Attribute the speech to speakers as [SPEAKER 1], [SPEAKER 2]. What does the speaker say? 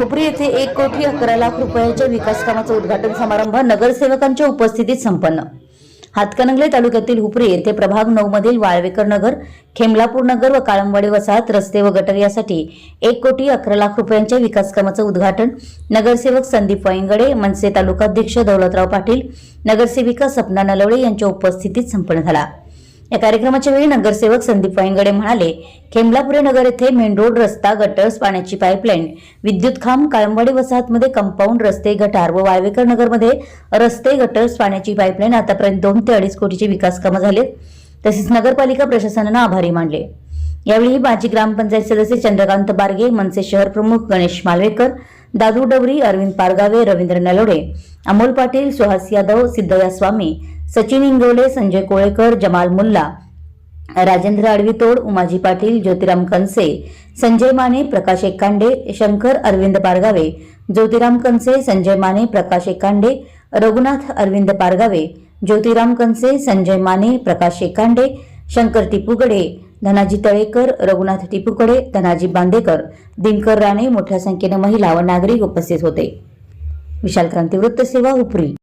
[SPEAKER 1] एक कोटी अकरा लाख रुपयाच्या विकास कामाचा उद्घाटन समारंभ नगरसेवकांच्या उपस्थितीत संपन्न. हातकणंगले तालुक्यातील हुपरी येथे प्रभाग नऊ मधील वाळवेकर नगर खेमलापूर नगर व काळंबवाडी वसाहत रस्ते व गटर यासाठी एक कोटी अकरा लाख रुपयांच्या विकास कामाचं उद्घाटन नगरसेवक संदीप वाईंगडे मनसे तालुकाध्यक्ष दौलतराव पाटील नगरसेविका सपना नलवडे यांच्या उपस्थितीत संपन्न झाला. या कार्यक्रमाच्या वेळी नगरसेवक संदीप वाईंगडे म्हणाले खेमलापुरे नगर येथे मेन रोड रस्ता गटर्स पाण्याची पाईपलाईन विद्युत खांब काळंबवाडी वसाहतमध्ये कंपाऊंड रस्ते गटार व वाळवेकर नगरमध्ये रस्ते गटर्स पाण्याची पाईपलाईन आतापर्यंत दोन ते अडीच कोटीचे विकास कामं झालेत. तसेच नगरपालिका प्रशासनानं आभारी मानले. यावेळी माजी ग्रामपंचायत सदस्य चंद्रकांत बारगे मनसे शहर प्रमुख गणेश मालवेकर दादू डवरी अरविंद पारगावे रवींद्र नलोडे अमोल पाटील सुहास यादव सिद्धया स्वामी सचिन इंगवले संजय कोळेकर जमाल मुल्ला राजेंद्र आडवीतोड उमाजी पाटील ज्योतिराम कनसे संजय माने प्रकाश एकांडे शंकर अरविंद पारगावे ज्योतिराम कनसे संजय माने प्रकाश एकांडे रघुनाथ अरविंद पारगावे ज्योतिराम कनसे संजय माने प्रकाश एकांडे शंकर टिपुगडे धनाजी तळेकर रघुनाथ टिपूकडे धनाजी बांदेकर दिनकर राणे मोठ्या संख्येनं महिला व नागरिक उपस्थित होते. विशाल क्रांती वृत्तसेवा उपरी